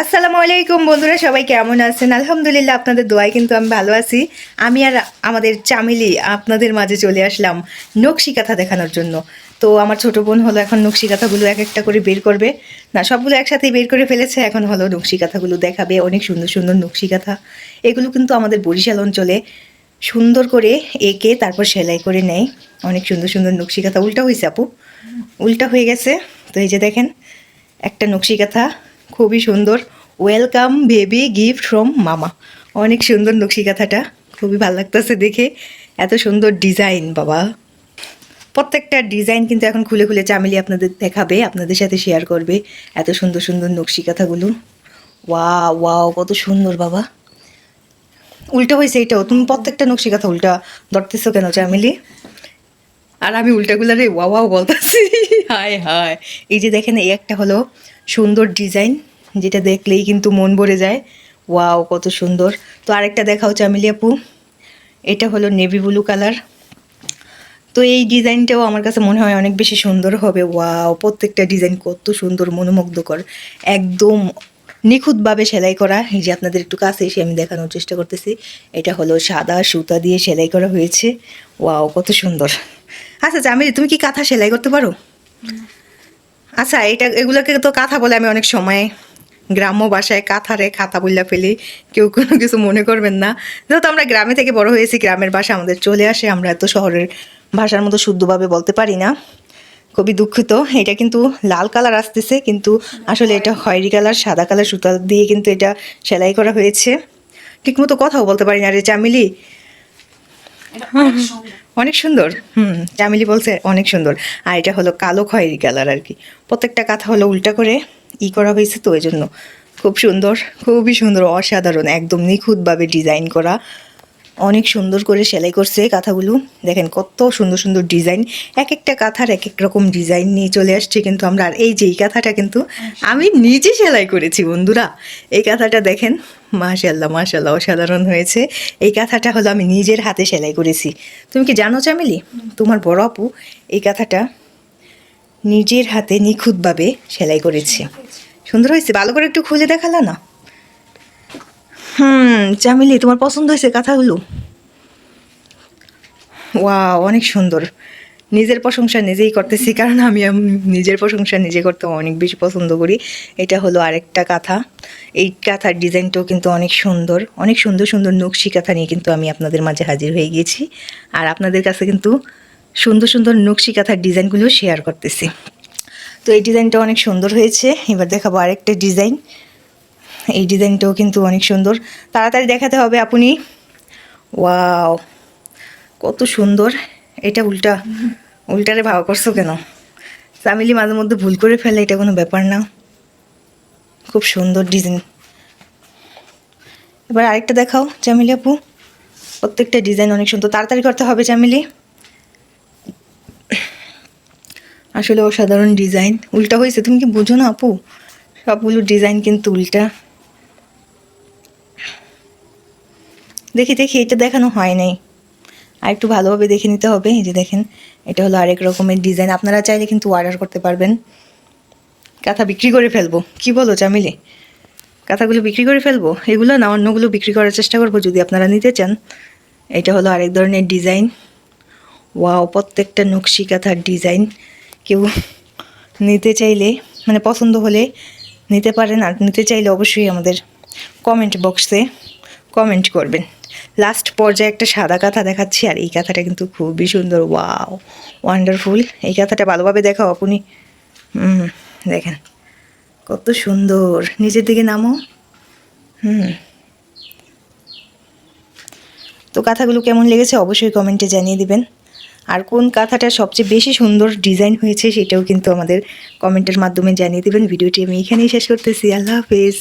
আসসালামু আলাইকুম বন্ধুরা, সবাই কেমন আছেন? আলহামদুলিল্লাহ আপনাদের দোয়ায় কিন্তু আমি ভালো আছি। আমি আর আমাদের চামিলি আপনাদের মাঝে চলে আসলাম নকশি কাঁথা দেখানোর জন্য। তো আমার ছোট বোন হলো এখন নকশি কাঁথাগুলো এক একটা করে বের করবে। না, সবগুলো একসাথেই বের করে ফেলেছে, এখন হলো নকশি কাঁথাগুলো দেখাবে, অনেক সুন্দর সুন্দর নকশি কাঁথা। এগুলো কিন্তু আমাদের বরিশাল অঞ্চলে সুন্দর করে এঁকে তারপর সেলাই করে নেয়। অনেক সুন্দর সুন্দর নকশি কাঁথা, উল্টা হয়েছে আপু। উল্টা হয়ে গেছে। তো এই যে দেখেন, একটা নকশি কাঁথা খুবই সুন্দর। ওয়েলকাম বেবি গিফট ফ্রম মামা। অনেক সুন্দর নকশি কাঁথাটা খুবই ভালো লাগতেছে দেখে। এত সুন্দর ডিজাইন বাবা। প্রত্যেকটা ডিজাইন কিন্তু এখন খুলে খুলে চামেলি আপনাদের দেখাবে, আপনাদের সাথে শেয়ার করবে। এত সুন্দর সুন্দর নকশি কাঁথাগুলো ওয়া ওয়াও কত সুন্দর, বাবা। উল্টা হয়েছে এটাও। তুমি প্রত্যেকটা নকশি কাঁথা উল্টা ধরতেছো কেন চামেলি আর আমি উল্টাগুলারে ওয়াও বলতেছি। হায় হায়। এই যে দেখেন, এই একটা হলো সুন্দর ডিজাইন, যেটা দেখলেই কিন্তু মন ভরে যায়। ওয়াও, কত সুন্দর। তো আরেকটা দেখাও চামিলি আপু। এটা হলো নেভি ব্লু কালার। তো এই ডিজাইনটাও আমার কাছে মনে হয় অনেক বেশি সুন্দর হবে। ওয়াও, প্রত্যেকটা ডিজাইন কত সুন্দর, মনোমুগ্ধকর। একদম নিখুঁতভাবে সেলাই করা। এই যে আপনাদের একটু কাছে এসে আমি দেখানোর চেষ্টা করতেছি। এটা হলো সাদা সুতা দিয়ে সেলাই করা হয়েছে। ওয়াও, কত সুন্দর। আচ্ছা জামিলি তুমি কি কাঁথা সেলাই করতে পারো? আচ্ছা এটা এগুলোকে তো কাঁথা বলে আমি অনেক সময়। গ্রাম্য ভাষায় কাঁথারে খাতা বললা ফেলি। কেউ কোনো কিছু মনে করবেন না। যেহেতু আমরা গ্রামে থেকে বড় হয়েছি, গ্রামের ভাষা আমাদের চলে আসে, আমরা এত শহরের ভাষার মতো শুদ্ধভাবে বলতে পারি না। খুবই দুঃখিত। এটা কিন্তু লাল কালার আসতেছে, কিন্তু আসলে এটা খয়েরি কালার, সাদা কালার সুতা দিয়ে কিন্তু এটা সেলাই করা হয়েছে। ঠিকমতো কথাও বলতে পারি না রে, চামিলি। অনেক সুন্দর। হুম চামিলি বলছে অনেক সুন্দর। আর এটা হলো কালো খয়েরি কালার আর কি। প্রত্যেকটা কাঁথা হলো উল্টা করে ই করা হয়েছে তো এই জন্য খুব সুন্দর, খুবই সুন্দর, অসাধারণ, একদম নিখুঁতভাবে ডিজাইন করা। অনেক সুন্দর করে সেলাই করছে কাঁথাগুলো। দেখেন কত সুন্দর সুন্দর ডিজাইন। এক একটা কাঁথার এক এক রকম ডিজাইন নিয়ে চলে আসছে কিন্তু আমরা। আর এই যে এই কাঁথাটা কিন্তু আমি নিজে সেলাই করেছি বন্ধুরা। এই কাঁথাটা দেখেন মাশাল্লাহ মাশাল্লাহ অসাধারণ হয়েছে। এই কাঁথাটা হলো আমি নিজের হাতে সেলাই করেছি। তুমি কি জানো চামেলি? তোমার বড় আপু এই কাঁথাটা নিজের হাতে নিখুঁতভাবে সেলাই করেছে। সুন্দর হয়েছে? ভালো করে একটু খুলে দেখালা না? চামিলি তোমার পছন্দ হয়েছে কথাগুলো। ওয়া অনেক সুন্দর। নিজের প্রশংসা নিজেই করতেছি, কারণ আমি নিজের প্রশংসা নিজে করতে অনেক বেশি পছন্দ করি। এটা হলো আরেকটা কাঁথা। এই কাঁথার ডিজাইনটাও কিন্তু অনেক সুন্দর। অনেক সুন্দর সুন্দর নকশি কাঁথা নিয়ে কিন্তু আমি আপনাদের মাঝে হাজির হয়ে গিয়েছি। আর আপনাদের কাছে কিন্তু সুন্দর সুন্দর নকশি কাঁথার ডিজাইনগুলো শেয়ার করতেছি। তো এই ডিজাইনটা অনেক সুন্দর হয়েছে। এবার দেখাবো আরেকটা ডিজাইন। এই ডিজাইনটাও কিন্তু অনেক সুন্দর। তাড়াতাড়ি দেখাতে হবে আপনি। ওয়াও, কত সুন্দর। এটা উল্টা, উল্টারে ভাব করছ কেন? ফ্যামিলি মাঝে মধ্যে ভুল করে ফেলে এটা কোনো ব্যাপার না। খুব সুন্দর ডিজাইন। এবার আরেকটা দেখাও চামিলি আপু। প্রত্যেকটা ডিজাইন অনেক সুন্দর। তাড়াতাড়ি করতে হবে চামিলি আসলে অসাধারণ ডিজাইন। উল্টা হয়েছে, তুমি কি বুঝো না আপু? সবগুলো ডিজাইন কিন্তু উল্টা। দেখি দেখি, এটা দেখানো হয় নাই। আর একটু ভালোভাবে দেখে নিতে হবে। এই যে দেখেন, এটা হলো আরেক রকমের ডিজাইন। আপনারা চাইলে কিন্তু অর্ডার করতে পারবেন। কাঁথা বিক্রি করে ফেলব। কি বলো চামিলে কাঁথাগুলো বিক্রি করে ফেলব? এগুলো না, অন্যগুলো বিক্রি করার চেষ্টা করব যদি আপনারা নিতে চান। এটা হলো আরেক ধরনের ডিজাইন। ওয়াও, প্রত্যেকটা নকশি কাঁথার ডিজাইন। কেউ নিতে চাইলে মানে পছন্দ হলে নিতে পারেন। আর নিতে চাইলে অবশ্যই আমাদের কমেন্ট বক্সে কমেন্ট করবেন। লাস্ট পর্যায়ে একটা সাদা কাঁথা দেখাচ্ছি, আর এই কাঁথাটা কিন্তু খুবই সুন্দর ওয়াও ওয়ান্ডারফুল এই কাঁথাটা ভালোভাবে দেখাও আপনি। হুম, দেখেন, কত সুন্দর। নিচের দিকে নামো। হুম। তো কাঁথাগুলো কেমন লেগেছে অবশ্যই কমেন্টে জানিয়ে দিবেন। আর কোন কাঁথাটা সবচেয়ে বেশি সুন্দর ডিজাইন হয়েছে সেটাও কিন্তু আমাদের কমেন্টের মাধ্যমে জানিয়ে দেবেন। ভিডিওটি আমি এখানেই শেষ করতেছি। আল্লাহ হাফেজ।